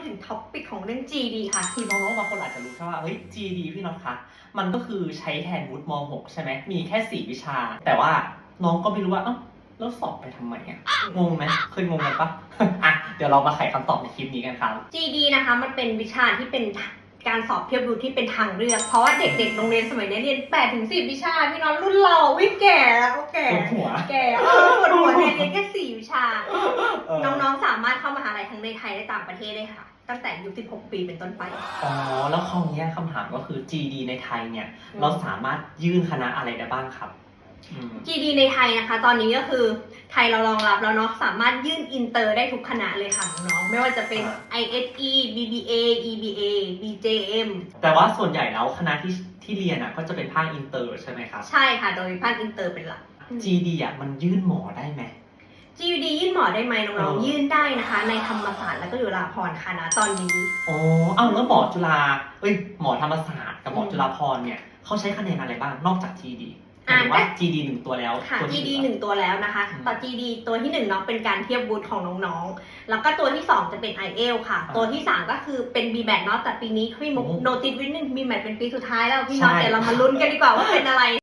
ดถึงท็อปปิกของเรื่อง GD ค่ะ คือน้องๆบางคนอาจจะรู้แค่ว่าเฮ้ย GD พี่น็อตคะมันก็คือใช้แทนวุฒิม .6 ใช่ไหมมีแค่ 4 วิชา แต่ว่าน้องก็ไม่รู้ว่าเอ้าแล้วสอบไปทำไมอะงงไหมเคยงงกันปะอะเดี๋ยวเรามาไขคำตอบในคลิปนี้กันครับ GD นะคะมันเป็นวิชาที่เป็นการสอบเทียบดูที่เป็นทางเลือก เพราะว่าเด็กๆ โรงเรียนสมัยนี้เรียน8ถึง10วิชา พี่น้องรุ่นเราวิ่งแก่แล้วแก่ปวดหัวแก่เออปวดหัวเนี่ยเรียนแค่4วิชาเออน้องๆ ในไทยและต่างประเทศได้ค่ะ ตั้งแต่อายุ16 ปีเป็นต้นไป อ๋อ แล้วคราวเนี้ยคำถามก็คือ GD ในไทยเนี่ยเราสามารถยื่นคณะอะไรได้บ้างครับอืม GD ในไทยนะคะ ตอนนี้ก็คือไทยเรารองรับแล้วเนาะสามารถยื่นอินเตอร์ได้ทุกคณะเลยค่ะน้องๆไม่ว่าจะเป็น ISE BBA EBA BJM แต่ว่าส่วนใหญ่แล้วคณะที่ที่เรียนอะก็จะเป็นภาคอินเตอร์ใช่ไหมครับ ใช่ค่ะ โดยภาคอินเตอร์เป็นหลัก GD อะมันยื่นหมอได้ไหม GD ยื่นห มอได้ไหมน้องเออๆยื่นได้นะคะ ในธรรมศาสตร์แล้วก็จุฬาภรณ์ค่ะนะตอนนี้ อ๋อเอ้าแล้วหมอจุฬาเอ้ยหมอธรรมศาสตร์กับหมอจุฬาภรณ์เนี่ยเขาใช้คะแนนอะไรบ้างนอกจาก GD หมายถึงว่า GD หนึ่งตัวแล้วค่ะ ตัวที่ GD เหหลืนึ่องตัวแล้วนะคะอืมต่อ GD ตัวที่หนึ่งเนาะเป็นการเทียบวุฒิของน้องๆ แล้วก็ตัวที่สองจะเป็น IELTS ค่ะอ่าตัวที่สามก็คือเป็น BMAT เนาะแต่ปีนี้พี่มุกโอ้โนติสวินหนึ่ง BMAT เป็นปีสุดท้ายแล้วพี่น้องใช่ เดี๋ยวเรามาลุ้นกันดีกว่าว่าเป็นอะไร